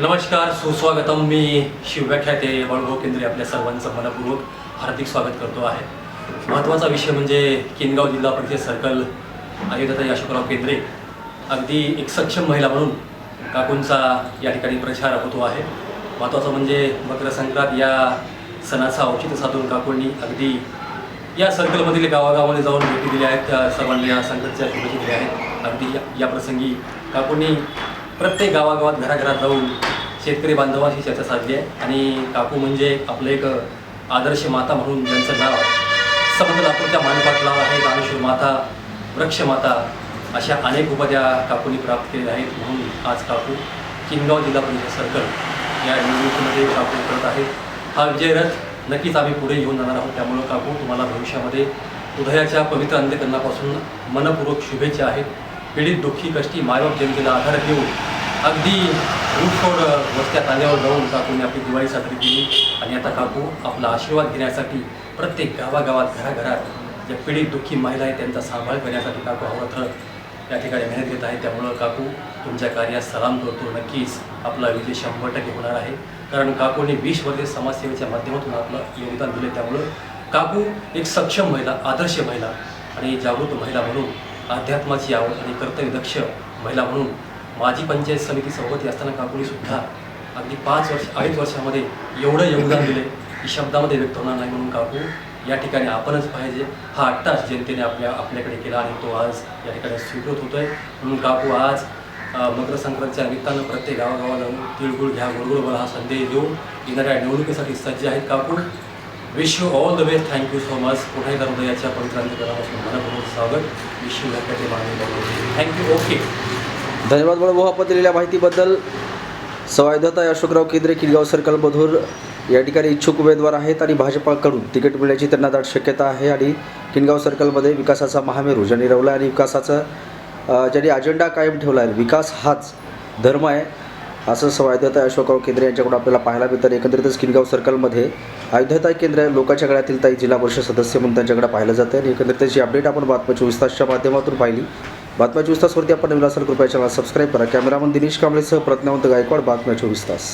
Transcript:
नमस्कार सुस्वागतम. मी शिवव्याख्याते वळभाऊ केंद्रे आपल्या सर्वांचं मनपूर्वक हार्दिक स्वागत करतो आहे. महत्त्वाचा विषय म्हणजे किनगाव जिल्हा परिषद सर्कल आयुधताई अशोकराव केंद्रे. अगदी एक सक्षम महिला म्हणून काकूंचा या ठिकाणी प्रचार होतो आहे. महत्त्वाचं म्हणजे मकर संक्रांत या सणाचा औचित्य साधून काकूंनी अगदी या सर्कलमधील गावागावामध्ये जाऊन भेटी दिल्या आहेत. त्या सर्वांनी या संकटच्या शुभेच्छा दिल्या आहेत. अगदी या- या प्रसंगी काकूंनी प्रत्येक गावागावात घराघरात जाऊन शेतकरी बांधवाशी चर्चा साधली आहे. आणि काकू म्हणजे आपलं एक आदर्श माता म्हणून ज्यांचं नाव समज लातूरच्या मानपाटला आहे रामेश्वर माता वृक्षमाता अशा अनेक उपाध्या काकूंनी प्राप्त केलेल्या आहेत म्हणून आज काकू किनगाव जिल्हा परिषद सर्कल या निवडणुकीमध्ये काकू करत आहेत. हा विजयरथ नक्कीच आम्ही पुढे घेऊन जाणार आहोत. त्यामुळं काकू तुम्हाला भविष्यामध्ये उदयाच्या पवित्र अंत्यकरणापासून मनपूर्वक शुभेच्छा आहेत. पीडित दुःखी कष्टी मायबाप जनतेला आधार देऊन अगदी रूटफोड वस्त्या आल्यावर जाऊन काकूने आपली दिवाळी साजरी केली आणि आता काकू आपला आशीर्वाद घेण्यासाठी प्रत्येक गावागावात घराघरात ज्या पीडित दुःखी महिला आहेत त्यांचा सांभाळ करण्यासाठी काकू अवत्र या ठिकाणी मेहनत घेत आहे. त्यामुळं काकू तुमच्या कार्यास सलाम करतो. नक्कीच आपला विजय शंभर टक्के होणार आहे. कारण काकूने वीस वर्षे समाजसेवेच्या माध्यमातून आपलं योगदान दिले त्यामुळं काकू एक सक्षम महिला आदर्श महिला आणि जागृत महिला म्हणून अध्यात्माची आवड आणि कर्तव्यदक्ष महिला म्हणून माजी पंचायत समिती सभापती असताना काकूने सुद्धा अगदी पाच वर्ष अडीच वर्षामध्ये एवढं योगदान दिले की शब्दामध्ये व्यक्त होणार नाही म्हणून काकू या ठिकाणी आपणच पाहिजे. हा अट्टाच जनतेने आपल्या आपल्याकडे केला आणि तो आज या ठिकाणी स्वीकृत होतोय. म्हणून काकू आज मकर संक्रांतच्या निमित्तानं प्रत्येक गावागावाला जाऊन तिळगुळ घ्या गुळगुळ बोला हा संदेश देऊन येणाऱ्या निवडणुकीसाठी सज्ज आहेत काकू. Wish you all the best thank you so much पुन्हा एकदा हृदयाच्या पवित्रांतकरणापासून मनपूर्वक स्वागत. विश यू लक्षात मानवी थँक्यू ओके धन्यवाद बळभाऊ आपण दिलेल्या माहितीबद्दल. सवायदत्ता अशोकराव केंद्रे किंडगाव सर्कल मधूर या ठिकाणी इच्छुक उमेदवार आहेत आणि भाजपाकडून तिकीट मिळण्याची त्यांना दाट शक्यता आहे आणि किनगाव सर्कलमध्ये विकासाचा महामेरू ज्यांनी रवला आणि विकासाचा ज्यांनी अजेंडा कायम ठेवला आहे. विकास हाच धर्म आहे. असं सवायधता अशोकराव केंद्रे यांच्याकडून आपल्याला पाहायला मिळतं. एकंदरीतच किनगाव सर्कलमध्ये अयोध्याताई केंद्र. लोकांच्या गळ्यातील ताई जिल्हा परिषद सदस्य म्हणून त्यांच्याकडे पाहिलं जातं. आणि एकंदरीत त्याची अपडेट आपण बातम्या चोवीस तासच्या माध्यमातून पाहिली बातम्या चोवीस तासवरती आपण नवीन कृपया चॅनल सबस्क्राईब करा. कॅमेरामन दिनेश कांबळेसह प्रज्ञावंत गायकवाड बातम्या चोवीस तास.